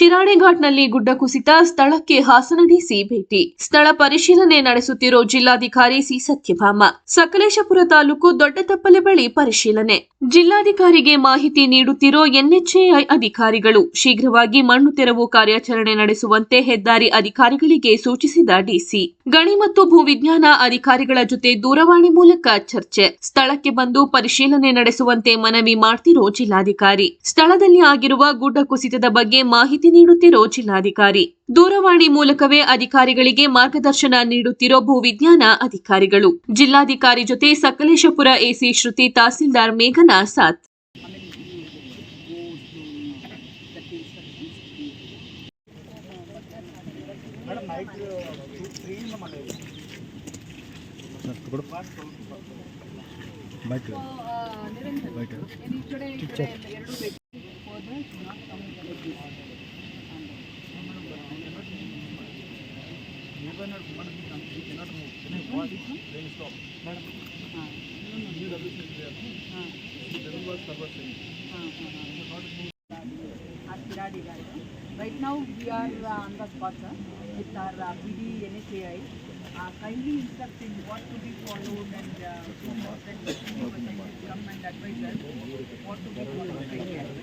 ಶಿರಾಣೆಘಾಟ್ನಲ್ಲಿ ಗುಡ್ಡ ಕುಸಿತ, ಸ್ಥಳಕ್ಕೆ ಹಾಸನ ಡಿಸಿ ಭೇಟಿ. ಸ್ಥಳ ಪರಿಶೀಲನೆ ನಡೆಸುತ್ತಿರೋ ಜಿಲ್ಲಾಧಿಕಾರಿ ಸಿ. ಸತ್ಯಭಾಮ. ಸಕಲೇಶಪುರ ತಾಲೂಕು ದೊಡ್ಡತಪ್ಪಲೆ ಬಳಿ ಪರಿಶೀಲನೆ. ಜಿಲ್ಲಾಧಿಕಾರಿಗೆ ಮಾಹಿತಿ ನೀಡುತ್ತಿರೋ ಎನ್ಎಚ್ಎಐ ಅಧಿಕಾರಿಗಳು, ಶೀಘ್ರವಾಗಿ ಮಣ್ಣು ತೆರವು ಕಾರ್ಯಾಚರಣೆ ನಡೆಸುವಂತೆ ಹೆದ್ದಾರಿ ಅಧಿಕಾರಿಗಳಿಗೆ ಸೂಚಿಸಿದ ಡಿಸಿ. ಗಣಿ ಮತ್ತು ಭೂವಿಜ್ಞಾನ ಅಧಿಕಾರಿಗಳ ಜೊತೆ ದೂರವಾಣಿ ಮೂಲಕ ಚರ್ಚೆ. ಸ್ಥಳಕ್ಕೆ ಬಂದು ಪರಿಶೀಲನೆ ನಡೆಸುವಂತೆ ಮನವಿ ಮಾಡ್ತಿರೋ ಜಿಲ್ಲಾಧಿಕಾರಿ. ಸ್ಥಳದಲ್ಲಿ ಆಗಿರುವ ಗುಡ್ಡ ಕುಸಿತದ ಬಗ್ಗೆ ಮಾಹಿತಿ ನೀಡುತ್ತಿರೋ ಜಿಲ್ಲಾಧಿಕಾರಿ ದೂರವಾಣಿ ಮೂಲಕವೇ ಅಧಿಕಾರಿಗಳಿಗೆ ಮಾರ್ಗದರ್ಶನ ನೀಡುತ್ತಿರೋ ಭೂವಿಜ್ಞಾನ ಅಧಿಕಾರಿಗಳು ಜಿಲ್ಲಾಧಿಕಾರಿ ಜೊತೆ ಸಕಲೇಶಪುರ ಎಸಿ ಶ್ರುತಿ ತಹಸೀಲ್ದಾರ್ ಮೇಘನಾ ಸಾಥ್ పోయిన Right now we are uh, on the spot sir, with our uh, PD NSAI. Uh, kindly instruct him what to be followed and uh, so that the come and advise us what to be followed.